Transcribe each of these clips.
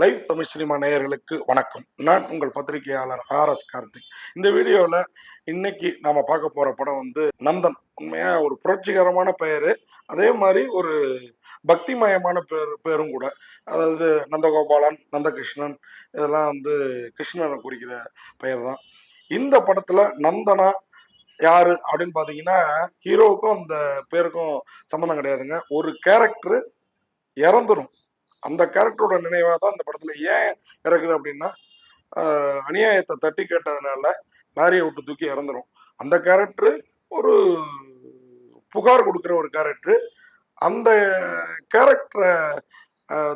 Live Tamil cinema நேயர்களுக்கு வணக்கம். நான் உங்கள் பத்திரிகையாளர் ஆர் எஸ் கார்த்திக். இந்த வீடியோவில் இன்னைக்கு நாம பார்க்க போற படம் வந்து நந்தன். உண்மையா ஒரு புரட்சிகரமான பெயர். அதே மாதிரி ஒரு பக்திமயமான பேர் பேரும் கூட. அதாவது நந்தகோபாலன் நந்தகிருஷ்ணன் இதெல்லாம் வந்து கிருஷ்ணனை குறிக்கிற பெயர் தான் இந்த படத்துல நந்தனா யாரு அப்படின்னு பார்த்தீங்கன்னா ஹீரோவுக்கும் அந்த பேருக்கும் சம்மந்தம் கிடையாதுங்க. ஒரு கேரக்டர் இறந்துடும் அந்த கேரக்டரோட நினைவாக தான் அந்த படத்தில் ஏன் இறக்குது அப்படின்னா அநியாயத்தை தட்டி கேட்டதுனால லாரியை விட்டு தூக்கி இறந்துரும். அந்த கேரக்டரு ஒரு புகார் கொடுக்குற ஒரு கேரக்டரு. அந்த கேரக்டரை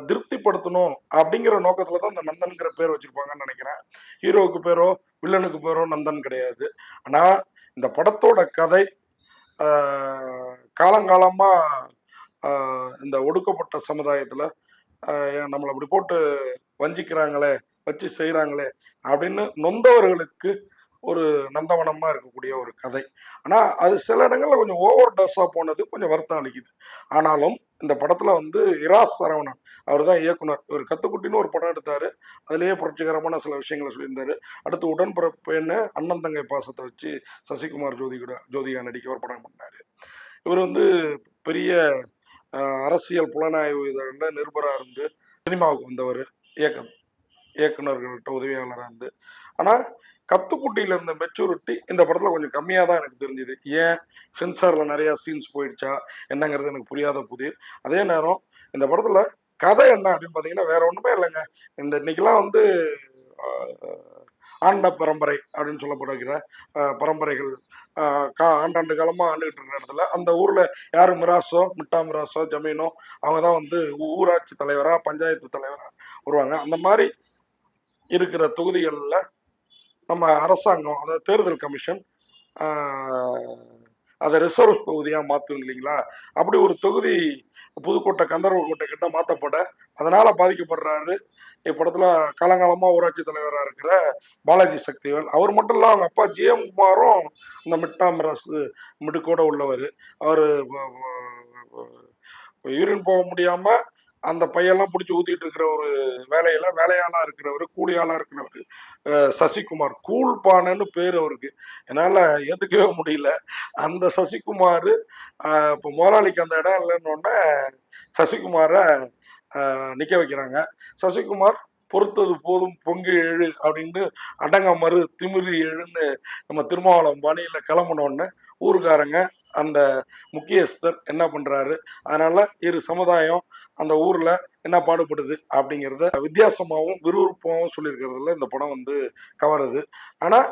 திருப்திப்படுத்தணும் அப்படிங்கிற நோக்கத்தில் தான் அந்த நந்தன்கிற பேர் வச்சுருப்பாங்கன்னு நினைக்கிறேன். ஹீரோவுக்கு பேரோ வில்லனுக்கு பேரோ நந்தன் கிடையாது. ஆனால் இந்த படத்தோட கதை காலங்காலமாக இந்த ஒடுக்கப்பட்ட சமுதாயத்தில் நம்மளை அப்படி போட்டு வஞ்சிக்கிறாங்களே வச்சு செய்கிறாங்களே அப்படின்னு நொந்தவர்களுக்கு ஒரு நந்தவனமாக இருக்கக்கூடிய ஒரு கதை. ஆனால் அது சில இடங்களில் கொஞ்சம் ஓவர் டோஸாக போனது கொஞ்சம் வருத்தம் அளிக்குது. ஆனாலும் இந்த படத்தில் வந்து இராஸ் சரவணன் அவர் தான் இயக்குனர். இவர் கத்துக்குட்டின்னு ஒரு படம் எடுத்தார். அதுலேயே புரட்சிகரமான சில விஷயங்களை சொல்லியிருந்தார். அடுத்து உடன்பிறப்பேன்னு அண்ணன் தங்கை பாசத்தை வச்சு சசிகுமார் ஜோதி கூட ஜோதிகா நடிக்க ஒரு படம் பண்ணார். இவர் வந்து பெரிய அரசியல் புலனாய்வு இதழில் நிருபராக இருந்து சினிமாவுக்கு வந்தவர் இயக்க இயக்குநர்கள்ட்ட உதவியாளராக இருந்து. ஆனால் கத்துக்குட்டியில் இருந்த மெச்சூரிட்டி இந்த படத்தில் கொஞ்சம் கம்மியாக தான் எனக்கு தெரிஞ்சுது. ஏன்? சென்சாரில் நிறையா சீன்ஸ் போயிடுச்சா? என்னங்கிறது எனக்கு புரியாத புதிர். அதே நேரம் இந்த படத்தில் கதை என்ன அப்படின்னு பார்த்தீங்கன்னா வேற ஒன்றுமே இல்லைங்க. இந்த இன்னைக்கெல்லாம் வந்து ஆண்ட பரம்பரை அப்படின்னு சொல்லப்படுகிற பரம்பரைகள் கா ஆண்டாண்டு காலமாக ஆண்டுகிட்டு இருக்கிற இடத்துல அந்த ஊரில் யார் மிராசோ மிட்டா மிராசோ ஜமீனோ அவங்க தான் வந்து ஊராட்சி தலைவராக பஞ்சாயத்து தலைவராக வருவாங்க. அந்த மாதிரி இருக்கிற தொகுதிகளில் நம்ம அரசாங்கம் அதாவது தேர்தல் கமிஷன் அதை ரிசர்வ் தொகுதியாக மாற்றும் இல்லைங்களா? அப்படி ஒரு தொகுதி புதுக்கோட்டை கந்தர்வக்கோட்டை கிட்ட மாற்றப்பட அதனால் பாதிக்கப்படுறாரு. இப்படத்தில் காலங்காலமாக ஊராட்சி தலைவராக இருக்கிற பாலாஜி சக்திவேல். அவர் மட்டும் இல்லை அவங்க அப்பா ஜிஎம் குமாரும் அந்த மிட்டாம் ரசு மிடுக்கோட உள்ளவர். அவர் யூரின் போக முடியாமல் அந்த பையெல்லாம் பிடிச்சி ஊத்திட்டு இருக்கிற ஒரு வேலையில வேலையாளாக இருக்கிறவர் கூலியாளா இருக்கிறவர் சசிகுமார். கூல் பானைன்னு பேர் அவருக்கு. என்னால் எதுக்கவே முடியல. அந்த சசிகுமார் இப்போ முதலாளிக்கு அந்த இடம் இல்லைன்னொடனே சசிகுமாரை நிற்க வைக்கிறாங்க. சசிகுமார் பொறுத்தது போதும் பொங்கு எழு அப்படின்னு அடங்க மறு திமிரி எழுன்னு நம்ம திருமாவளம் பணியில் கிளம்பினோடனே ஊருக்காரங்க அந்த முக்கியஸ்தர் என்ன பண்ணுறாரு அதனால இரு சமுதாயம் அந்த ஊரில் என்ன பாடுபடுது அப்படிங்கிறத வித்தியாசமாகவும் விறுவிறுப்பாகவும் சொல்லியிருக்கிறதுல இந்த படம் வந்து கவருது. ஆனால்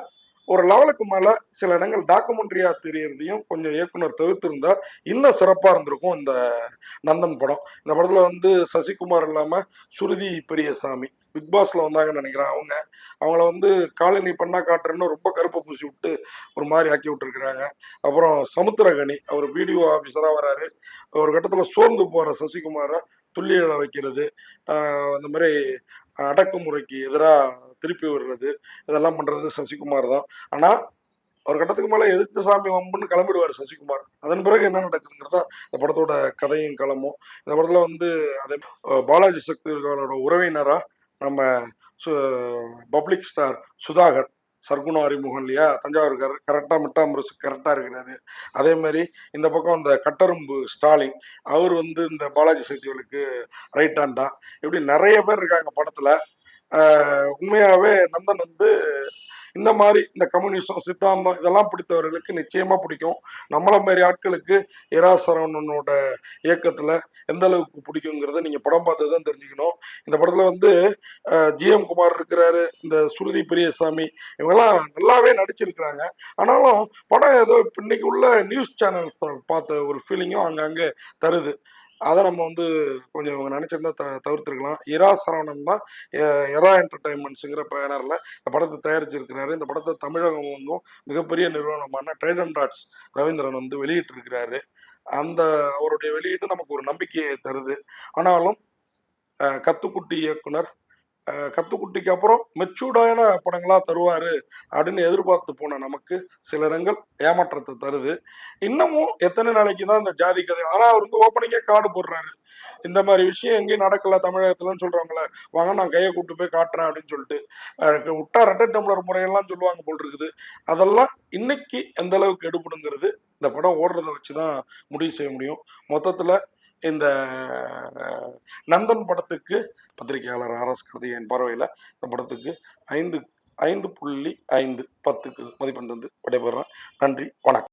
ஒரு லெவலுக்கு மேலே சில இடங்கள் டாக்குமெண்ட்ரியாக தெரியறதையும் கொஞ்சம் இயக்குனர் தவிர்த்திருந்தா இன்னும் சிறப்பாக இருந்திருக்கும் இந்த நந்தன் படம். இந்த படத்தில் வந்து சசிகுமார் இல்லாமல் சுருதி பெரியசாமி பிக் பாஸ்ல வந்தாங்கன்னு நினைக்கிறேன் அவங்க. அவங்கள வந்து காலனி பண்ணா காட்டுறேன்னு ரொம்ப கருப்பை பூசி விட்டு ஒரு மாதிரி ஆக்கி விட்டுருக்குறாங்க. அப்புறம் சமுத்திரகனி அவர் வீடியோ ஆஃபீஸராக வராரு. ஒரு கட்டத்தில் சோர்ந்து போகிற சசிகுமாரை துல்லியலை வைக்கிறது. அந்த மாதிரி அடக்குமுறைக்கு எதிராக திருப்பி விடுறது இதெல்லாம் பண்ணுறது சசிகுமார் தான். ஆனால் ஒரு கட்டத்துக்கு மேலே எதுக்கு சாமி வம்புன்னு கிளம்பிடுவார் சசிகுமார். அதன் பிறகு என்ன நடக்குதுங்கிறதா இந்த படத்தோட கதையும் களமும். இந்த படத்தில் வந்து அதே பாலாஜி சக்திகளோட உறவினராக நம்ம பப்ளிக் ஸ்டார் சுதாகர் சர்க்குண அறிமுகம் இல்லையா? தஞ்சாவூர் கரெக்டாக மிட்டாமரசு கரெக்டாக இருக்கிறாரு. அதே மாதிரி இந்த பக்கம் அந்த கட்டரும்பு ஸ்டாலின் அவர் வந்து இந்த பாலாஜி சக்திகளுக்கு ரைட் ஹேண்டா இப்படி நிறைய பேர் இருக்காங்க படத்தில். உண்மையாகவே நந்தன் வந்து இந்த மாதிரி இந்த கம்யூனிசம் சித்தாந்தம் இதெல்லாம் பிடித்தவர்களுக்கு நிச்சயமா பிடிக்கும். நம்மளை மாதிரி ஆட்களுக்கு இரா சரவணனோட இயக்கத்துல எந்த அளவுக்கு பிடிக்குங்கிறத நீங்க படம் பார்த்து தான் தெரிஞ்சுக்கணும். இந்த படத்துல வந்து ஜிஎம் குமார் இருக்கிறாரு இந்த சுருதி பெரியசாமி இவங்கெல்லாம் நல்லாவே நடிச்சிருக்கிறாங்க. ஆனாலும் படம் ஏதோ இன்னைக்கு உள்ள நியூஸ் சேனல்ஸ் பார்த்த ஒரு ஃபீலிங்கும் அங்கங்கே தருது. அதை நம்ம வந்து கொஞ்சம் இவங்க நினைச்சிருந்தா த தவிர்த்துருக்கலாம். இரா சரவணன் தான் எரா என்டர்டைன்மெண்ட்ஸுங்கிற பேனரில் இந்த படத்தை தயாரிச்சிருக்கிறாரு. இந்த படத்தை தமிழகம் வந்து மிகப்பெரிய நிறுவனமான ட்ரைடன் டாட்ஸ் ரவீந்திரன் வந்து வெளியிட்டிருக்கிறாரு. அந்த அவருடைய வெளியீடு நமக்கு ஒரு நம்பிக்கையை தருது. ஆனாலும் கத்துக்குட்டி இயக்குனர் கத்துக்குட்டிக்கு அப்புறம் மெச்சூர்டான படங்களாக தருவாரு அப்படின்னு எதிர்பார்த்து போன நமக்கு சில இடங்கள் ஏமாற்றத்தை தருது. இன்னமும் எத்தனை நாளைக்கு தான் இந்த ஜாதி கதை ஆனால் அவர் வந்து ஓப்பனிங்கே கார்டு போடுறாரு. இந்த மாதிரி விஷயம் எங்கேயும் நடக்கல தமிழகத்துலன்னு சொல்றவங்கள வாங்க நான் கையை கூப்பிட்டு போய் காட்டுறேன் அப்படின்னு சொல்லிட்டு விட்டா ரெட்டை டம்ளர் முறையெல்லாம் சொல்லுவாங்க போல் இருக்குது. அதெல்லாம் இன்னைக்கு எந்த அளவுக்கு எடுபடுங்கிறது இந்த படம் ஓடுறத வச்சு தான் முடிவு செய்ய முடியும். மொத்தத்தில் இந்த நந்தன் படத்துக்கு பத்திரிகையாளர் ஆர் எஸ் கார்த்திகேயன் பார்வையில் இந்த படத்துக்கு ஐந்து ஐந்து புள்ளி ஐந்து பத்துக்கு மதிப்பெண் தந்து விடைபெறுறேன். நன்றி வணக்கம்.